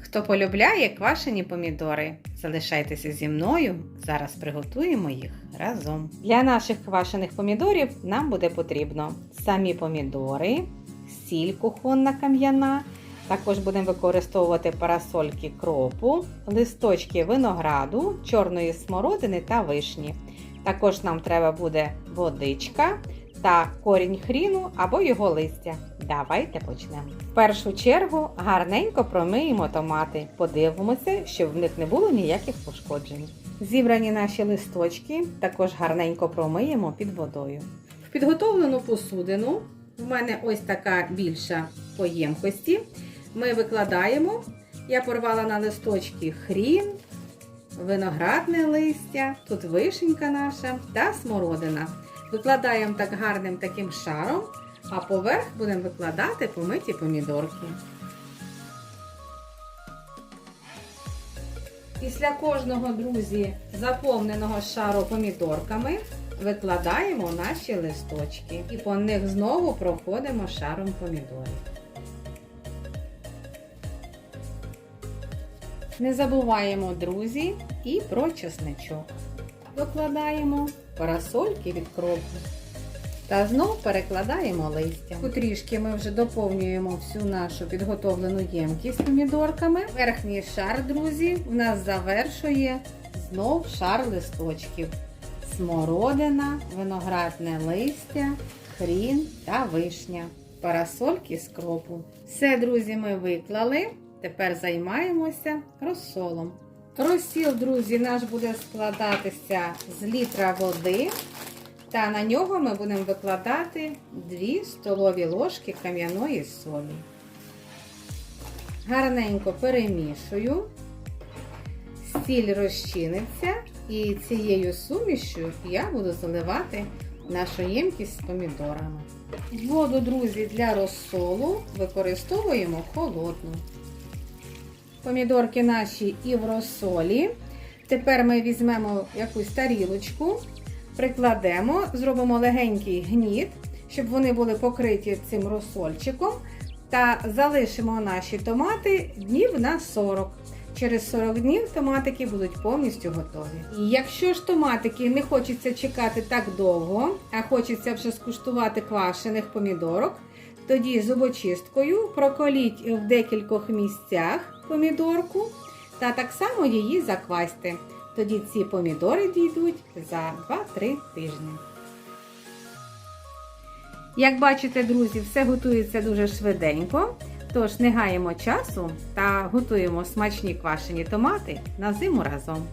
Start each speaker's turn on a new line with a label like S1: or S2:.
S1: Хто полюбляє квашені помідори, залишайтеся зі мною. Зараз приготуємо їх разом. Для наших квашених помідорів нам буде потрібно самі помідори, сіль кухонна кам'яна. Також будемо використовувати парасольки кропу, листочки винограду, чорної смородини та вишні. Також нам треба буде водичка та корінь хріну або його листя. Давайте почнемо. В першу чергу гарненько промиємо томати. Подивимося, щоб в них не було ніяких пошкоджень. Зібрані наші листочки також гарненько промиємо під водою. В підготовлену посудину, в мене ось така більша по ємкості, ми викладаємо. Я порвала на листочки хрін, виноградне листя, тут вишенька наша та смородина. Викладаємо так гарним таким шаром, а поверх будемо викладати помиті помідорки. Після кожного, друзі, заповненого шару помідорками викладаємо наші листочки і по них знову проходимо шаром помідорів. Не забуваємо, друзі, і про чесничок. Викладаємо парасольки від кропу. Та знов перекладаємо листя. Потрішки ми вже доповнюємо всю нашу підготовлену ємкість помідорками. Верхній шар, друзі, в нас завершує знов шар листочків. Смородина, виноградне листя, хрін та вишня. Парасольки з кропу. Все, друзі, ми виклали. Тепер займаємося розсолом. Розсіл, друзі, наш буде складатися з літра води. Та на нього ми будемо викладати 2 столові ложки кам'яної солі. Гарненько перемішую, сіль розчиниться, і цією сумішю я буду заливати нашу ємкість з помідорами. Воду, друзі, для розсолу використовуємо холодну. Помідорки наші і в розсолі. Тепер ми візьмемо якусь тарілочку прикладемо, зробимо легенький гніт, щоб вони були покриті цим розсольчиком. Та залишимо наші томати днів на 40. Через 40 днів томатики будуть повністю готові. Якщо ж томатики не хочеться чекати так довго, а хочеться вже скуштувати квашених помідорок, тоді зубочисткою проколіть в декількох місцях помідорку та так само її заквасьте. Тоді ці помідори дійдуть за 2-3 тижні. Як бачите, друзі, все готується дуже швиденько. Тож не гаємо часу та готуємо смачні квашені томати на зиму разом.